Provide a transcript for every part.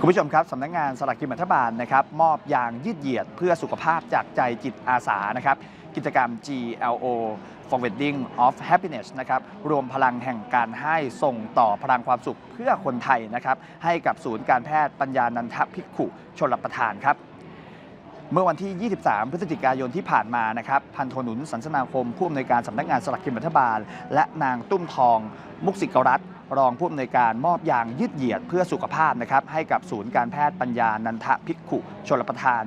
คุณผู้ชมครับสำนักงานสลากกินแบ่งรัฐบาลนะครับมอบยางยืดเหยียดเพื่อสุขภาพจากใจจิตอาสานะครับกิจกรรม GLO Forwarding of Happiness นะครับรวมพลังแห่งการให้ส่งต่อพลังความสุขเพื่อคนไทยนะครับให้กับศูนย์การแพทย์ปัญญานันทภิกขุชลประทานครับเมื่อวันที่ 23 พฤศจิกายนที่ผ่านมานะครับ พันโทหนุนสันสนาคมผู้อำนวยการสำนักงานสลากกินแบ่งรัฐบาล และนางตุ้มทอง มุกสิกรัต รองผู้อำนวยการมอบยางยืดเหยียดเพื่อสุขภาพนะครับให้กับศูนย์การแพทย์ปัญญานันทภิกขุชลประทาน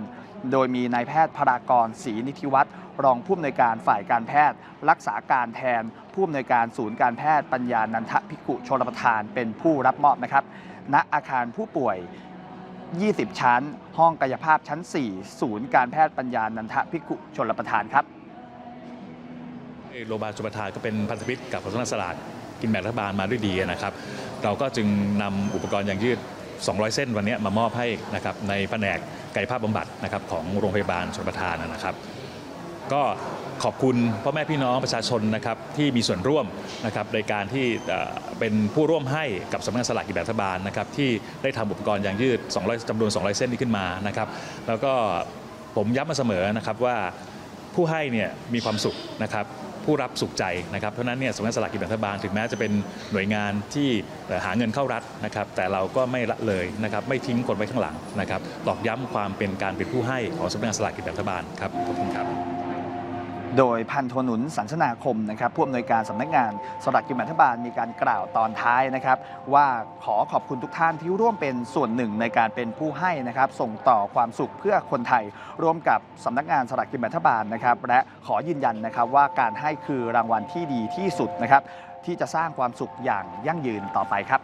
โดยมีนายแพทย์พรากรศรีนิธิวัฒน์รองผู้อำนวยการฝ่ายการแพทย์ รักษาการแทนผู้อำนวยการศูนย์การแพทย์ปัญญานันทภิกขุชลประทานเป็นผู้รับมอบนะครับณอาคารผู้ป่วย 20 ชั้น ห้องกายภาพชั้น 4 ศูนย์การแพทย์ปัญญานันทภิกขุชลประทานครับโรงพยาบาลสุประทานก็เป็นพันธมิตรกับกระทรวงสลาก กินแบ่งรัฐบาลมาด้วยดีนะครับ เราก็จึงนำอุปกรณ์ยางยืด 200 เส้นวันนี้มามอบให้นะครับในแผนกกายภาพบำบัดนะครับของโรงพยาบาลชลประทานนะครับ ก็ขอบคุณพ่อแม่พี่น้องประชาชนนะครับที่มีส่วนร่วมนะครับในการที่เป็นผู้ร่วมให้กับสำนักงานสลากกินแบ่งรัฐบาลนะครับที่ได้ทำอุปกรณ์ยางยืด 200จำนวน 200 เส้นนี้ขึ้นมานะครับ แล้วก็ผมย้ำมาเสมอนะครับว่าผู้ให้เนี่ยมีความสุขนะครับ ผู้รับสุขใจนะครับเพราะนั้นเนี่ยสำนักสลากกินแบ่งรัฐบาลถึงแม้จะเป็นหน่วยงานที่หาเงินเข้ารัฐนะครับ แต่เราก็ไม่ละเลยนะครับไม่ทิ้งคนไว้ข้างหลังนะครับตอกย้ำความเป็นการเป็นผู้ให้ของสำนักงานสลากกินแบ่งรัฐบาลครับขอบคุณครับ โดยพันโทหนุนสันสนาคมนะครับผู้อำนวยการสำนักงานสลากกินแบ่งรัฐบาลมีการกล่าวตอนท้ายนะครับ ว่าขอขอบคุณทุกท่านที่ร่วมเป็นส่วนหนึ่งในการเป็นผู้ให้นะครับ ส่งต่อความสุขเพื่อคนไทย ร่วมกับสำนักงานสลากกินแบ่งรัฐบาลนะครับ และขอยืนยันนะครับว่าการให้คือรางวัลที่ดีที่สุดนะครับ ที่จะสร้างความสุขอย่างยั่งยืนต่อไปครับ